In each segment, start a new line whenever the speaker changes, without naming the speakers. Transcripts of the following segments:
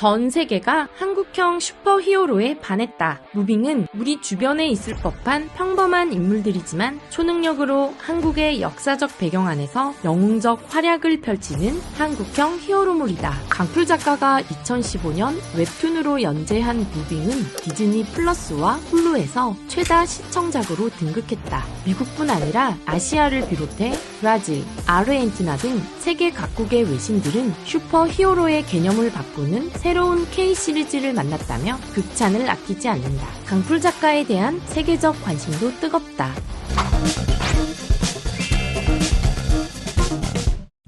전 세계가 한국형 슈퍼히어로에 반했다. 무빙은 우리 주변에 있을 법한 평범한 인물들이지만 초능력으로 한국의 역사적 배경 안에서 영웅적 활약을 펼치는 한국형 히어로물이다. 강풀 작가가 2015년 웹툰으로 연재한 무빙은 디즈니 플러스와 훌루에서 최다 시청작으로 등극했다. 미국뿐 아니라 아시아를 비롯해 브라질, 아르헨티나 등 세계 각국의 외신들은 슈퍼히어로의 개념을 바꾸는 새 로운 K 시리즈를 만났다며 극찬을 아끼지 않는다. 강풀 작가에 대한 세계적 관심도 뜨겁다.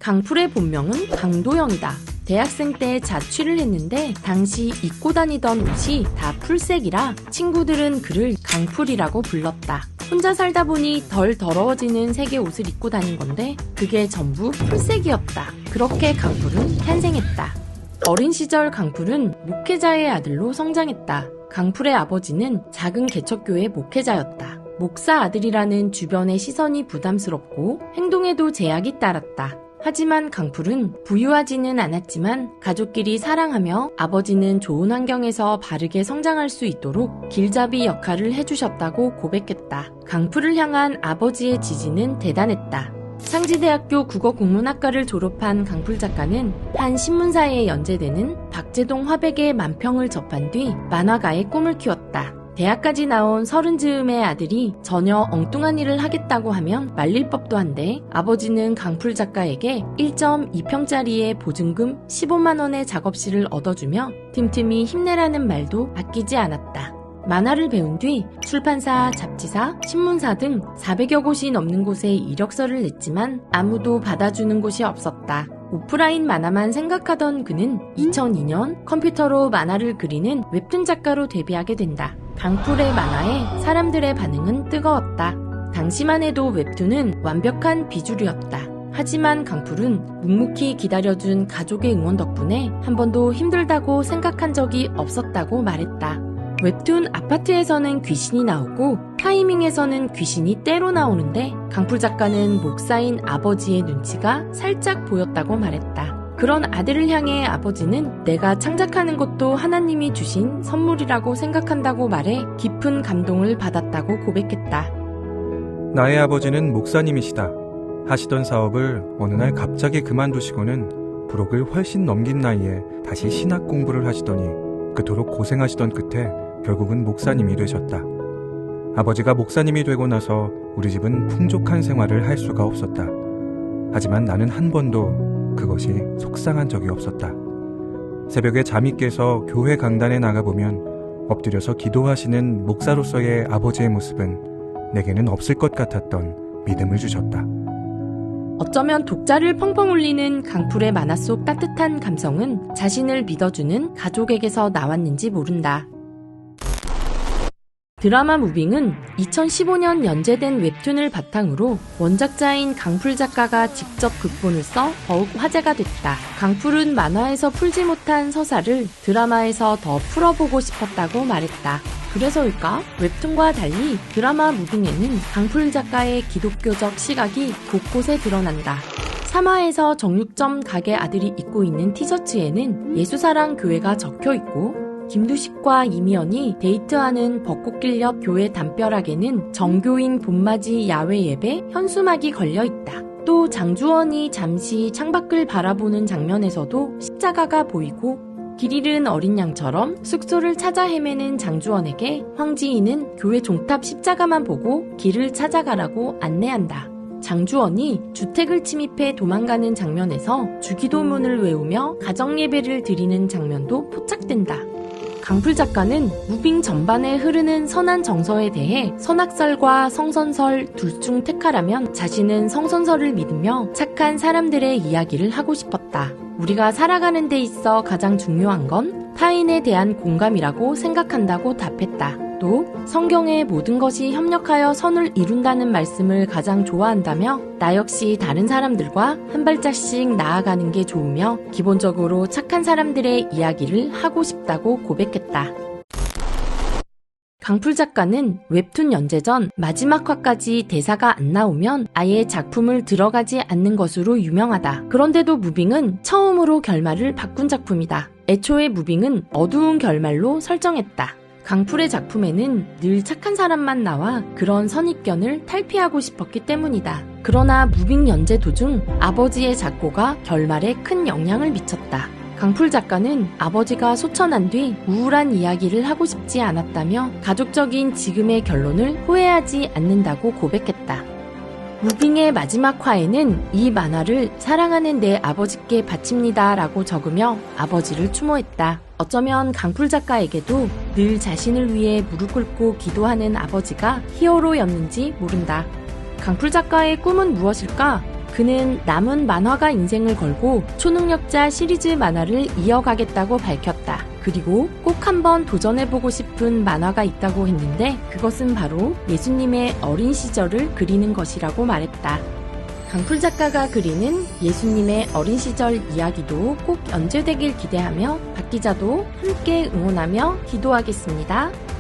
강풀의 본명은 강도영이다. 대학생 때 자취를 했는데 당시 입고 다니던 옷이 다 풀색이라 친구들은 그를 강풀이라고 불렀다. 혼자 살다 보니 덜 더러워지는 색의 옷을 입고 다닌 건데 그게 전부 풀색이었다. 그렇게 강풀은 탄생했다. 어린 시절 강풀은 목회자의 아들로 성장했다. 강풀의 아버지는 작은 개척교회 목회자였다. 목사 아들이라는 주변의 시선이 부담스럽고 행동에도 제약이 따랐다. 하지만 강풀은 부유하지는 않았지만 가족끼리 사랑하며 아버지는 좋은 환경에서 바르게 성장할 수 있도록 길잡이 역할을 해주셨다고 고백했다. 강풀을 향한 아버지의 지지는 대단했다. 상지대학교 국어국문학과를 졸업한 강풀 작가는 한 신문사에 연재되는 박재동 화백의 만평을 접한 뒤 만화가의 꿈을 키웠다. 대학까지 나온 서른 즈음의 아들이 전혀 엉뚱한 일을 하겠다고 하면 말릴 법도 한데 아버지는 강풀 작가에게 1.2평짜리의 보증금 15만원의 작업실을 얻어주며 틈틈이 힘내라는 말도 아끼지 않았다. 만화를 배운 뒤 출판사, 잡지사, 신문사 등 400여 곳이 넘는 곳에 이력서를 냈지만 아무도 받아주는 곳이 없었다. 오프라인 만화만 생각하던 그는 2002년 컴퓨터로 만화를 그리는 웹툰 작가로 데뷔하게 된다. 강풀의 만화에 사람들의 반응은 뜨거웠다. 당시만 해도 웹툰은 완벽한 비주류였다. 하지만 강풀은 묵묵히 기다려준 가족의 응원 덕분에 한 번도 힘들다고 생각한 적이 없었다고 말했다. 웹툰 아파트에서는 귀신이 나오고 타이밍에서는 귀신이 때로 나오는데 강풀 작가는 목사인 아버지의 눈치가 살짝 보였다고 말했다. 그런 아들을 향해 아버지는 내가 창작하는 것도 하나님이 주신 선물이라고 생각한다고 말해 깊은 감동을 받았다고 고백했다.
나의 아버지는 목사님이시다. 하시던 사업을 어느 날 갑자기 그만두시고는 부록을 훨씬 넘긴 나이에 다시 신학 공부를 하시더니 그토록 고생하시던 끝에 결국은 목사님이 되셨다. 아버지가 목사님이 되고 나서 우리 집은 풍족한 생활을 할 수가 없었다. 하지만 나는 한 번도 그것이 속상한 적이 없었다. 새벽에 잠이 깨서 교회 강단에 나가보면 엎드려서 기도하시는 목사로서의 아버지의 모습은 내게는 없을 것 같았던 믿음을 주셨다.
어쩌면 독자를 펑펑 울리는 강풀의 만화 속 따뜻한 감성은 자신을 믿어주는 가족에게서 나왔는지 모른다. 드라마 무빙은 2015년 연재된 웹툰을 바탕으로 원작자인 강풀 작가가 직접 극본을 써 더욱 화제가 됐다. 강풀은 만화에서 풀지 못한 서사를 드라마에서 더 풀어보고 싶었다고 말했다. 그래서일까? 웹툰과 달리 드라마 무빙에는 강풀 작가의 기독교적 시각이 곳곳에 드러난다. 3화에서 정육점 가게 아들이 입고 있는 티셔츠에는 예수사랑 교회가 적혀 있고 김두식과 이미연이 데이트하는 벚꽃길 옆 교회 담벼락에는 정교인 봄맞이 야외 예배 현수막이 걸려 있다. 또 장주원이 잠시 창밖을 바라보는 장면에서도 십자가가 보이고 길 잃은 어린 양처럼 숙소를 찾아 헤매는 장주원에게 황지인은 교회 종탑 십자가만 보고 길을 찾아가라고 안내한다. 장주원이 주택을 침입해 도망가는 장면에서 주기도문을 외우며 가정예배를 드리는 장면도 포착된다. 강풀 작가는 무빙 전반에 흐르는 선한 정서에 대해 선악설과 성선설 둘 중 택하라면 자신은 성선설을 믿으며 착한 사람들의 이야기를 하고 싶었다. 우리가 살아가는 데 있어 가장 중요한 건 타인에 대한 공감이라고 생각한다고 답했다. 또 성경의 모든 것이 협력하여 선을 이룬다는 말씀을 가장 좋아한다며 나 역시 다른 사람들과 한 발짝씩 나아가는 게 좋으며 기본적으로 착한 사람들의 이야기를 하고 싶다고 고백했다. 강풀 작가는 웹툰 연재 전 마지막 화까지 대사가 안 나오면 아예 작품을 들어가지 않는 것으로 유명하다. 그런데도 무빙은 처음으로 결말을 바꾼 작품이다. 애초에 무빙은 어두운 결말로 설정했다. 강풀의 작품에는 늘 착한 사람만 나와 그런 선입견을 탈피하고 싶었기 때문이다. 그러나 무빙 연재 도중 아버지의 작고가 결말에 큰 영향을 미쳤다. 강풀 작가는 아버지가 소천한 뒤 우울한 이야기를 하고 싶지 않았다며 가족적인 지금의 결론을 후회하지 않는다고 고백했다. 무빙의 마지막 화에는 이 만화를 사랑하는 내 아버지께 바칩니다 라고 적으며 아버지를 추모했다. 어쩌면 강풀 작가에게도 늘 자신을 위해 무릎 꿇고 기도하는 아버지가 히어로였는지 모른다. 강풀 작가의 꿈은 무엇일까? 그는 남은 만화가 인생을 걸고 초능력자 시리즈 만화를 이어가겠다고 밝혔다. 그리고 꼭 한번 도전해보고 싶은 만화가 있다고 했는데 그것은 바로 예수님의 어린 시절을 그리는 것이라고 말했다. 강풀 작가가 그리는 예수님의 어린 시절 이야기도 꼭 연재되길 기대하며 박 기자도 함께 응원하며 기도하겠습니다.